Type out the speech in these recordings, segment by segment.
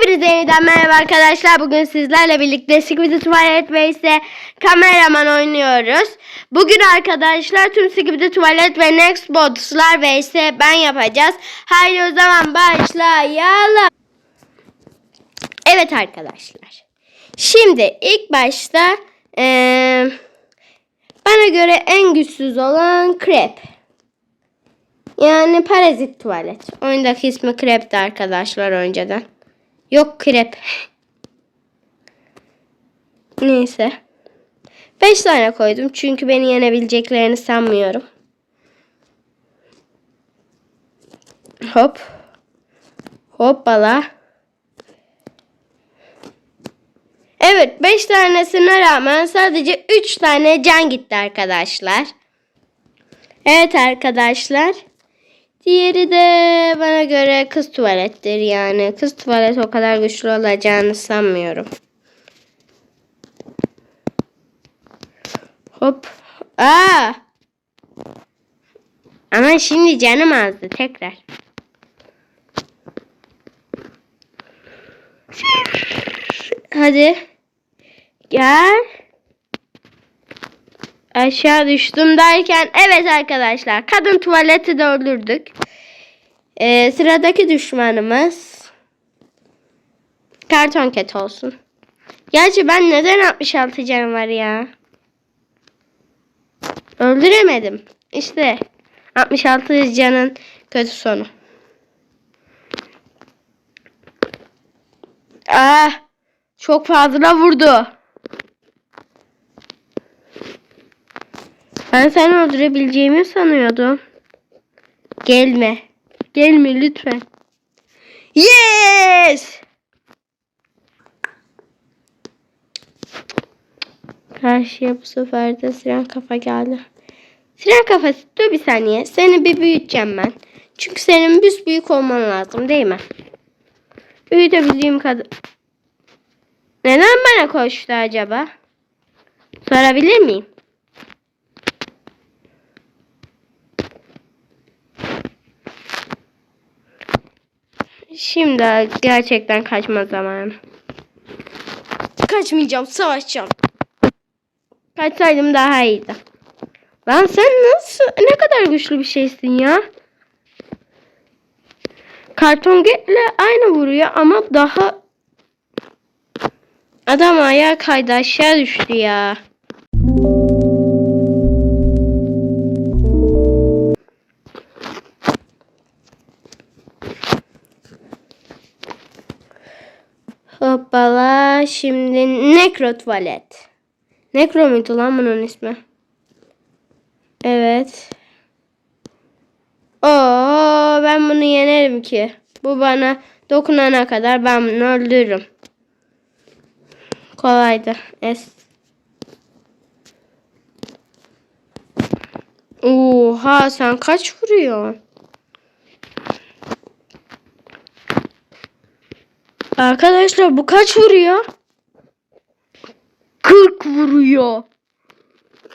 Hepinize yeniden merhaba arkadaşlar. Bugün sizlerle birlikte Skibidi Tuvalet ve ise kameraman oynuyoruz. Bugün arkadaşlar tüm Skibidi Tuvalet ve Next Bots'lar ve ise ben yapacağız. Haydi o zaman başlayalım. Evet arkadaşlar. Şimdi ilk başta eee, bana göre en güçsüz olan Krep. Yani parazit tuvalet. Oyundaki ismi Krep'ti arkadaşlar önceden. Yok krep. Neyse. 5 tane koydum çünkü beni yenebileceklerini sanmıyorum. Hop. Hoppala. Evet 5 tanesine rağmen sadece 3 tane can gitti arkadaşlar. Evet arkadaşlar. Diğeri de bana göre kız tuvalettir yani. Kız tuvalet o kadar güçlü olacağını sanmıyorum. Hop. Aa! Ama şimdi canım azdı tekrar. Hadi. Gel. Aşağı düştüm derken evet arkadaşlar kadın tuvaleti de öldürdük. Ee, sıradaki düşmanımız karton ket olsun. Gerçi ben neden 66 canım var ya? Öldüremedim. İşte 66 canın kötü sonu. Ah, çok fazla vurdu. Ben seni öldürebileceğimi sanıyordum. Gelme. Gelme lütfen. Yes! Karşıya bu sefer de siren kafa geldi. Siren kafası dur bir saniye. Seni bir büyüteceğim ben. Çünkü senin büs büyük olman lazım değil mi? Büyütebildiğim kadar. Neden bana koştu acaba? Sorabilir miyim? Şimdi gerçekten kaçma zamanı. Kaçmayacağım, savaşacağım. Kaçsaydım daha iyiydi. Lan sen nasıl, ne kadar güçlü bir şeysin ya. Karton getle aynı vuruyor ama daha... Adam ayağa kaydı aşağı düştü ya. Hoppala şimdi nekro tuvalet. Nekro muydu lan bunun ismi? Evet. Oo ben bunu yenerim ki. Bu bana dokunana kadar ben bunu öldürürüm. Kolaydı. Es. Oha sen kaç vuruyorsun? Arkadaşlar bu kaç vuruyor? 40 vuruyor.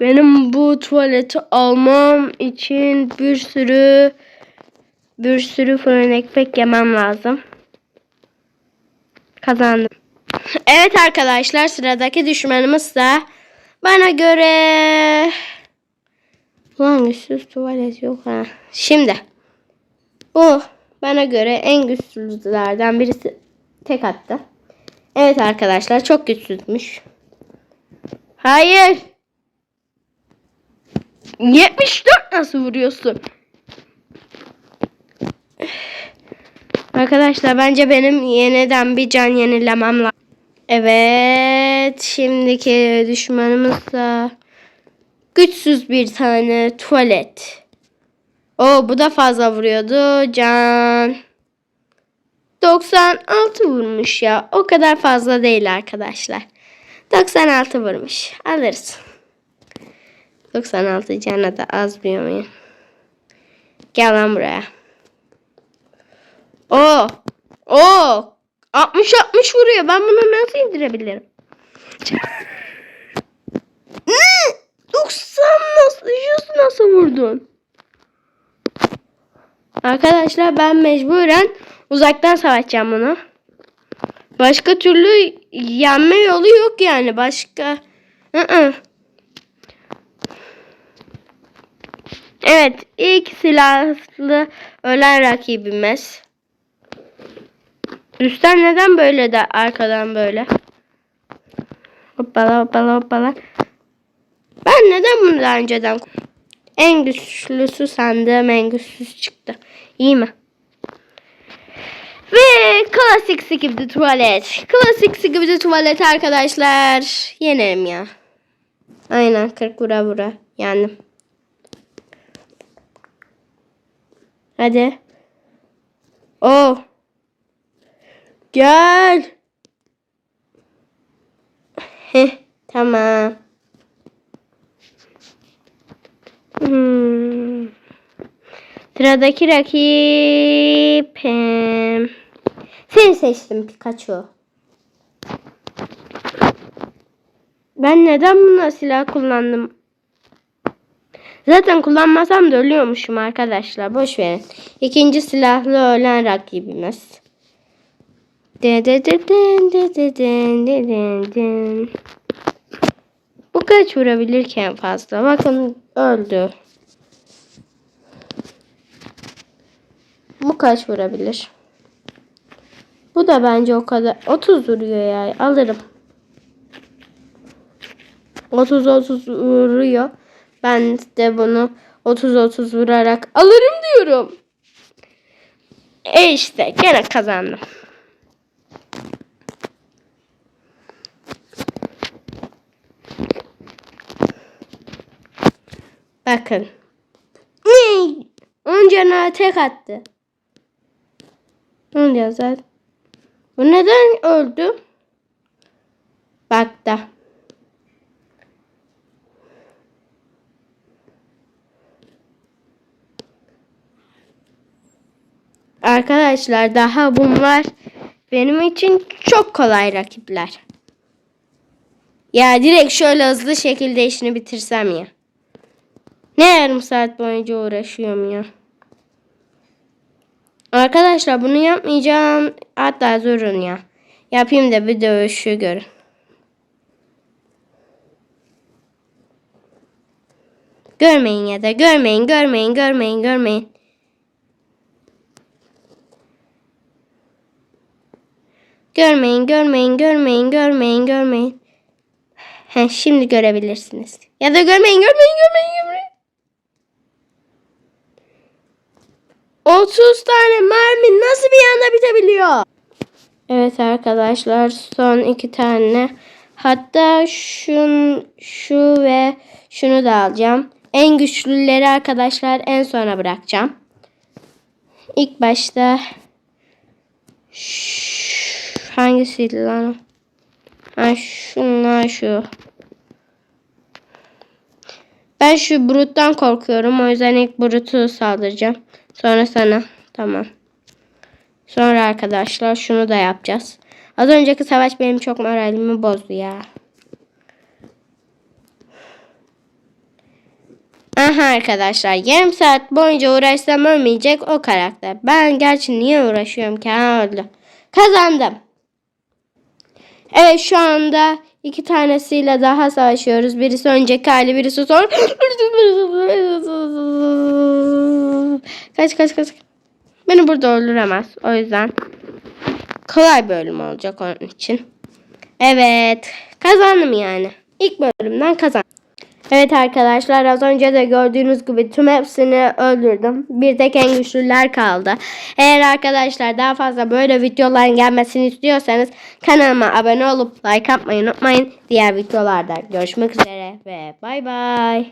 Benim bu tuvaleti almam için bir sürü bir sürü fırın ekmek yemem lazım. Kazandım. Evet arkadaşlar sıradaki düşmanımız da bana göre Ulan güçsüz tuvalet yok ha. Şimdi bu bana göre en güçsüzlerden birisi tek attı. Evet arkadaşlar çok güçsüzmüş. Hayır. 74 nasıl vuruyorsun? Arkadaşlar bence benim yeniden bir can yenilemem lazım. Evet. Şimdiki düşmanımız da güçsüz bir tane tuvalet. O bu da fazla vuruyordu. Can 96 vurmuş ya. O kadar fazla değil arkadaşlar. 96 vurmuş. Alırız. 96 cana da az bir oyun. Gel lan buraya. O. O. 60 60 vuruyor. Ben bunu nasıl indirebilirim? ne? 90 nasıl? 100 nasıl vurdun? Arkadaşlar ben mecburen uzaktan savaşacağım bunu. Başka türlü yenme yolu yok yani. Başka. Hı-hı. Evet. ilk silahlı ölen rakibimiz. Üstten neden böyle de arkadan böyle? Hoppala hoppala hoppala. Ben neden bunu daha önceden en güçlüsü sandığım en güçlüsü çıktı. İyi mi? Ve klasik skibidi tuvalet. Klasik skibidi tuvalet arkadaşlar. Yenerim ya. Aynen 40 vura vura. Yendim. Hadi. Oh. Gel. Heh, tamam. Sıradaki rakip seni seçtim Pikachu. Ben neden buna silah kullandım? Zaten kullanmasam da ölüyormuşum arkadaşlar. Boş verin. İkinci silahlı ölen rakibimiz. De de de de de de de de de. Bu kaç vurabilirken fazla? Bakın öldü. Bu kaç vurabilir? Bu da bence o kadar. 30 vuruyor ya. Alırım. 30 30 vuruyor. Ben de bunu 30 30 vurarak alırım diyorum. E işte gene kazandım. Bakın. Ne? Onun canına tek attı. Diyor zaten? Bu neden öldü? Bak da. Arkadaşlar daha bunlar benim için çok kolay rakipler. Ya direkt şöyle hızlı şekilde işini bitirsem ya. Ne yarım saat boyunca uğraşıyorum ya. Arkadaşlar bunu yapmayacağım. Hatta durun ya. Yapayım da bir dövüşü görün. Görmeyin ya da görmeyin, görmeyin, görmeyin, görmeyin. Görmeyin, görmeyin, görmeyin, görmeyin, görmeyin. He, şimdi görebilirsiniz. Ya da görmeyin, görmeyin, görmeyin, görmeyin. 30 tane mermi nasıl bir anda bitebiliyor? Evet arkadaşlar son iki tane. Hatta şun, şu ve şunu da alacağım. En güçlüleri arkadaşlar en sona bırakacağım. İlk başta hangisiydi lan? Ha şunlar şu. Ben şu Brut'tan korkuyorum. O yüzden ilk Brut'u saldıracağım. Sonra sana. Tamam. Sonra arkadaşlar şunu da yapacağız. Az önceki savaş benim çok moralimi bozdu ya. Aha arkadaşlar yarım saat boyunca uğraşsam ölmeyecek o karakter. Ben gerçi niye uğraşıyorum ki ha öldü. Kazandım. Evet şu anda iki tanesiyle daha savaşıyoruz. Birisi önceki hali birisi son. Kaç kaç kaç. Beni burada öldüremez. O yüzden kolay bölüm olacak onun için. Evet kazandım yani. İlk bölümden kazandım. Evet arkadaşlar az önce de gördüğünüz gibi tüm hepsini öldürdüm. Bir tek en güçlüler kaldı. Eğer arkadaşlar daha fazla böyle videoların gelmesini istiyorsanız kanalıma abone olup like atmayı unutmayın. Diğer videolarda görüşmek üzere ve bay bay.